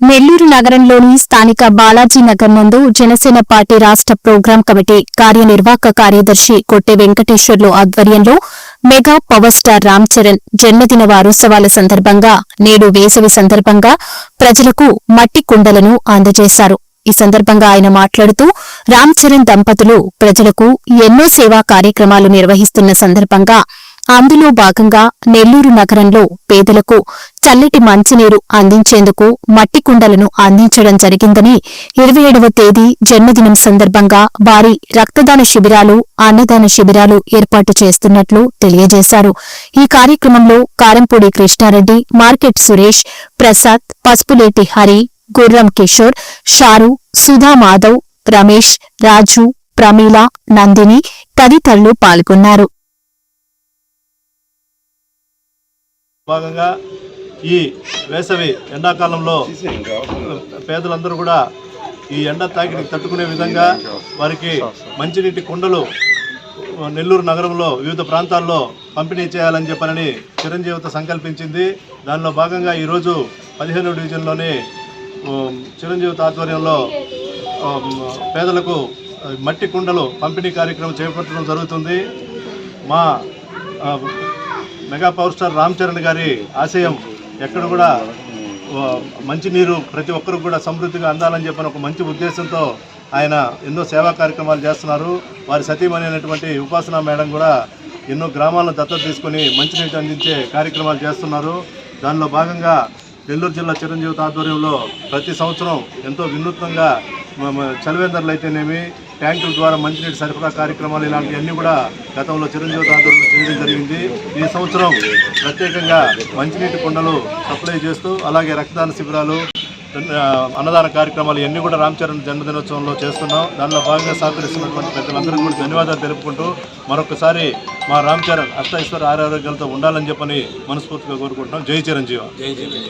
నెల్లూరు నగరంలోని స్థానిక బాలాజీ నగర్ నందు జనసేన పార్టీ రాష్ట్ర ప్రోగ్రాం కమిటీ కార్యనిర్వాహక కార్యదర్శి కొట్టె వెంకటేశ్వర్లు ఆధ్వర్యంలో mega power star Ram Charan జన్మదిన వారోత్సవాల సందర్భంగా నేడు వేసవి సందర్భంగా ప్రజలకు మట్టి కుండలను అందజేశారు. ఈ సందర్భంగా ఆయన మాట్లాడుతూ రామ్ చరణ్ దంపతులు ప్రజలకు ఎన్నో సేవా కార్యక్రమాలు నిర్వహిస్తున్న సందర్భంగా అందులో భాగంగా నెల్లూరు నగరంలో పేదలకు చల్లటి మంచినీరు అందించేందుకు మట్టి కుండలను అందించడం జరిగిందని ఇరవై ఏడవ తేదీ జన్మదినం సందర్భంగా వారి రక్తదాన శిబిరాలు అన్నదాన శిబిరాలు ఏర్పాటు చేస్తున్నట్లు తెలియజేశారు. ఈ కార్యక్రమంలో కారంపూడి కృష్ణారెడ్డి మార్కెట్ సురేష్ ప్రసాద్ పసుపులేటి హరి గుర్రం కిషోర్ షారు సుధా మాధవ్ రమేష్ రాజు ప్రమీల నందిని తదితరులు పాల్గొన్నారు. భాగంగా ఈ వేసవి ఎండాకాలంలో పేదలందరూ కూడా ఈ ఎండ తాకిడికి తట్టుకునే విధంగా వారికి మంచినీటి కుండలు నెల్లూరు నగరంలో వివిధ ప్రాంతాల్లో పంపిణీ చేయాలని చెప్పనని చిరంజీవిత సంకల్పించింది. దానిలో భాగంగా ఈరోజు పదిహేను డివిజన్లోని చిరంజీవిత ఆధ్వర్యంలో పేదలకు మట్టి కుండలు పంపిణీ కార్యక్రమం చేపట్టడం జరుగుతుంది. మా mega power star Ram Charan గారి ఆశయం ఎక్కడ కూడా మంచినీరు ప్రతి ఒక్కరికి కూడా సమృద్ధిగా అందాలని చెప్పిన ఒక మంచి ఉద్దేశంతో ఆయన ఎన్నో సేవా కార్యక్రమాలు చేస్తున్నారు. వారి సతీమణి ఉపాసన మేడం కూడా ఎన్నో గ్రామాలను దత్తత తీసుకొని మంచినీటి అందించే కార్యక్రమాలు చేస్తున్నారు. దానిలో భాగంగా నెల్లూరు జిల్లా చిరంజీవి ఆధ్వర్యంలో ప్రతి సంవత్సరం ఎంతో వినూత్నంగా చలివేందర్లు అయితేనేమి ట్యాంకుల ద్వారా మంచినీటి సరఫరా కార్యక్రమాలు ఇలాంటివన్నీ కూడా గతంలో చిరంజీవి ఆధ్వర్యంలో చేయడం జరిగింది. ఈ సంవత్సరం ప్రత్యేకంగా మంచినీటి కుండలు సప్లై చేస్తూ అలాగే రక్తదాన శిబిరాలు అన్నదాన కార్యక్రమాలు ఇవన్నీ కూడా రామచరణ్ జన్మదినోత్సవంలో చేస్తున్నాం. దానిలో భాగంగా సహకరిస్తున్నటువంటి పెద్దలందరికీ కూడా ధన్యవాదాలు తెలుపుకుంటూ మరొకసారి మా రామ్ చరణ్ అష్టైశ్వర ఆరోగ్యాలతో ఉండాలని చెప్పని మనస్ఫూర్తిగా కోరుకుంటున్నాం. జై చిరంజీవి.